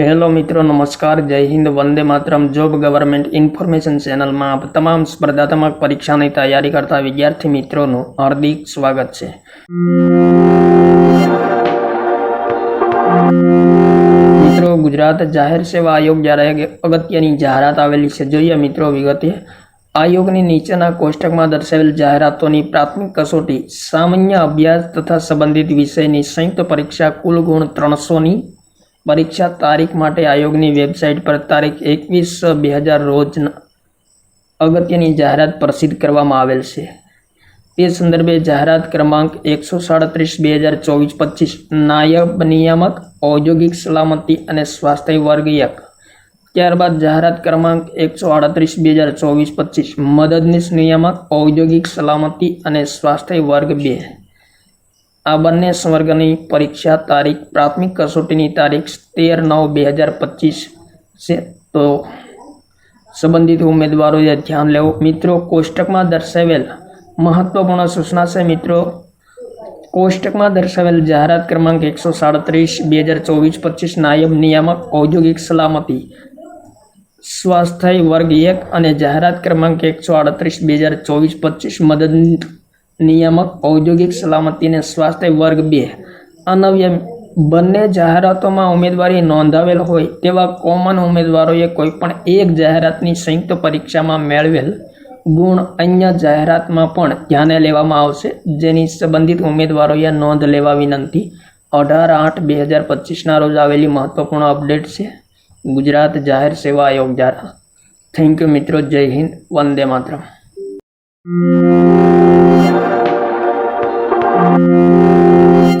Hello મિત્રો, નમસ્કાર. જય હિન્દ, વંદે માતરમ. જોબ ગવર્મેન્ટ ઇન્ફોર્મેશન ચેનલમાં આપ તમામ સ્પર્ધાત્મક પરીક્ષાની તૈયારી કરતા વિદ્યાર્થી મિત્રોનું હાર્દિક સ્વાગત છે. મિત્રો, ગુજરાત જાહેર સેવા આયોગ જ્યારે અગત્યની જાહેરાત આવેલી છે, જોઈએ મિત્રો વિગતે. આયોગની નીચેના કોષ્ટકમાં દર્શાવેલ જાહેરાતોની પ્રાથમિક કસોટી, સામાન્ય અભ્યાસ તથા સંબંધિત વિષયની સંયુક્ત પરીક્ષા કુલ ગુણ ત્રણસોની પરીક્ષા તારીખ માટે આયોગની વેબસાઇટ પર તારીખ એકવીસ બે હજાર રોજ અગત્યની જાહેરાત પ્રસિદ્ધ કરવામાં આવેલ છે. તે સંદર્ભે જાહેરાત ક્રમાંક એકસો સાડત્રીસ બે હજાર ચોવીસ પચીસ, નાયબ નિયામક, ઔદ્યોગિક સલામતી અને સ્વાસ્થ્ય વર્ગ એક ત્યારબાદ જાહેરાત ક્રમાંક એકસો આડત્રીસ બે હજાર ચોવીસ પચીસ, મદદનીશ નિયામક, ઔદ્યોગિક સલામતી અને સ્વાસ્થ્ય વર્ગ બે. આ બંને સ્વર્ગની પરીક્ષા તારીખ પ્રાથમિક કસોટીની તારીખ તેર નવ બે હજાર પચીસ છે. તો સંબંધિત ઉમેદવારોએ ધ્યાન લેવું. મિત્રો, કોષ્ટકમાં દર્શાવેલ મહત્વપૂર્ણ સૂચના છે, મિત્રો. કોષ્ટકમાં દર્શાવેલ જાહેરાત ક્રમાંક એકસો સાડત્રીસ, બે હજાર ચોવીસ, પચીસ, નાયબ નિયામક, ઔદ્યોગિક સલામતી, સ્વાસ્થ્ય વર્ગ એક અને જાહેરાત ક્રમાંક એકસો આડત્રીસ, બે હજાર ચોવીસ, પચીસ, મદદ નિયામક ઔદ્યોગિક સલામતીને સ્વાસ્થ્ય વર્ગ બે. અનવ્યમ બંને જાહેરાતોમાં ઉમેદવારી નોંધાવેલ હોય તેવા કોમન ઉમેદવારોએ કોઈપણ એક જાહેરાતની સંયુક્ત પરીક્ષામાં મેળવેલ ગુણ અન્ય જાહેરાતમાં પણ ધ્યાને લેવામાં આવશે, જેની સંબંધિત ઉમેદવારોએ નોંધ લેવા વિનંતી. અઢાર આઠ બે હજાર પચીસના રોજ આવેલી મહત્વપૂર્ણ અપડેટ છે. ગુજરાત જાહેર સેવા આયોગ દ્વારા. થેન્ક યુ મિત્રો, જય હિન્દ, વંદે માતરમ.